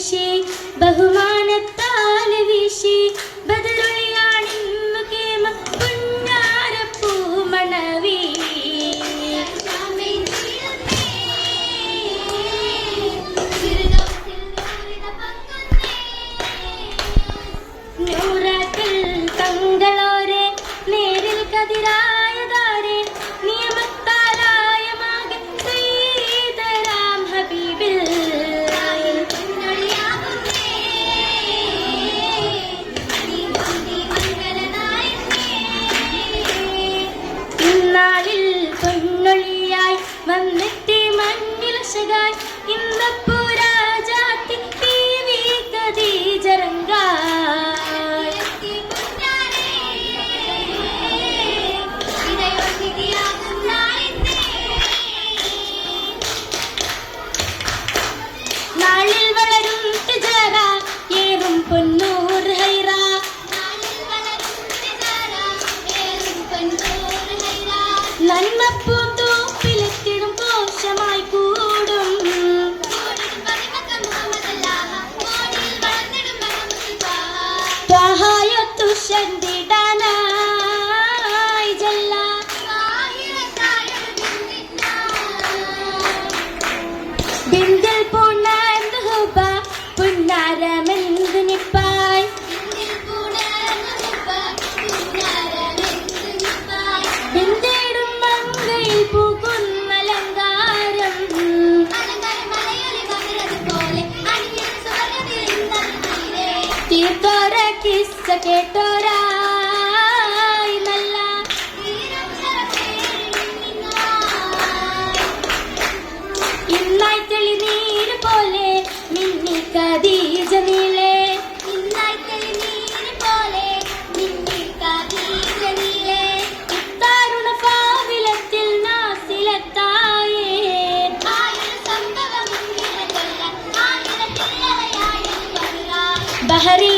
വീശി ബഹുമാനത്താൽ വീശി ബദറുളിയാണിന്നു കേമ പുന്നാരപ്പൂ മണവി. നൂറാക്കൾ തങ്ങളോരെ നേരിൽ കതിരായതാരെ Anima por തീർത്തോര കിസ്സ കേട്ടോരായി നല്ല ഇന്നായി തെളിനീര് പോലെ മിന്നി കദീജ നീളെ hari.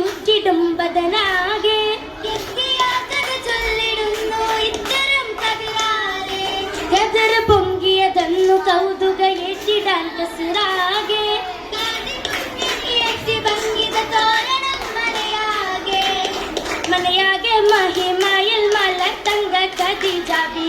ഊറ്റിടും ബദനാകെ ഗദർ പൊങ്കിയതെന്നു കൗതുക ഏറ്റിടാൻ കസിറാകെ. മനയാകെ മഹിമയിൽ മല തങ്ക കതിജാബി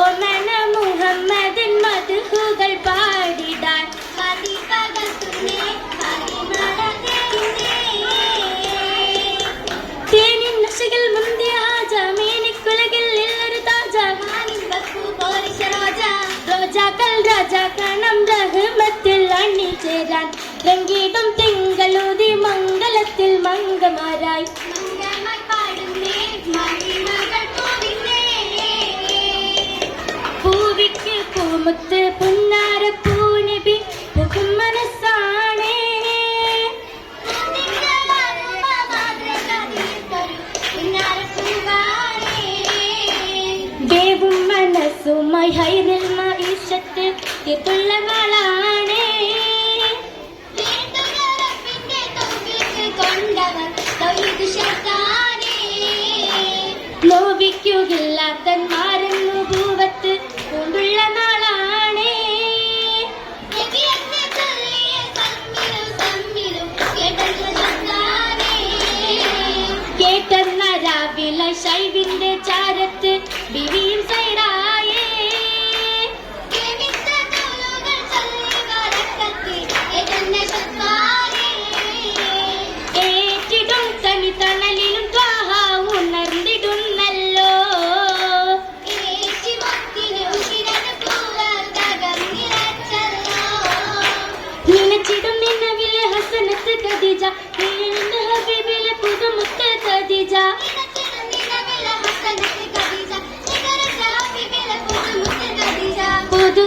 ஒமன முகம்மதன் மதுகுகள் பாடிடார் தேனின் நசைகள் முந்தைய ஆஜா மேனிக் உலகில் எல்லோரு தாஜா. ரோஜாக்கள் ராஜா கணம் ரகுமத்தில் அண்ணி சேரான். ரங்கீடும் திங்களூதி மங்களத்தில் மங்கமாராய். പൂമുത്ത് പുന്നാര പൂനബി പുകും മനസ്സാണേ. ദേവും മനസ്സു ഹൈ ഹൈറിൽ മഇശത്ത് തീർത്തുള്ള വാളാൻ जा खुद